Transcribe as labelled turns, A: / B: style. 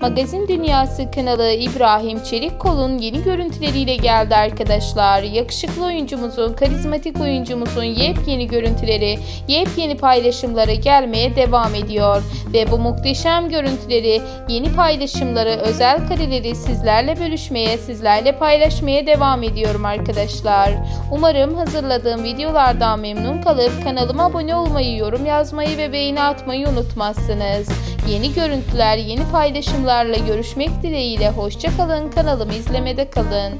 A: Magazin Dünyası kanalı İbrahim Çelikkol'un yeni görüntüleriyle geldi arkadaşlar. Yakışıklı oyuncumuzun, karizmatik oyuncumuzun yepyeni görüntüleri, yepyeni paylaşımları gelmeye devam ediyor. Ve bu muhteşem görüntüleri, yeni paylaşımları, özel kareleri sizlerle bölüşmeye, sizlerle paylaşmaya devam ediyorum arkadaşlar. Umarım hazırladığım videolardan memnun kalıp kanalıma abone olmayı, yorum yazmayı ve beğeni atmayı unutmazsınız. Yeni görüntüler, yeni paylaşımlarla görüşmek dileğiyle hoşça kalın. Kanalımı izlemede kalın.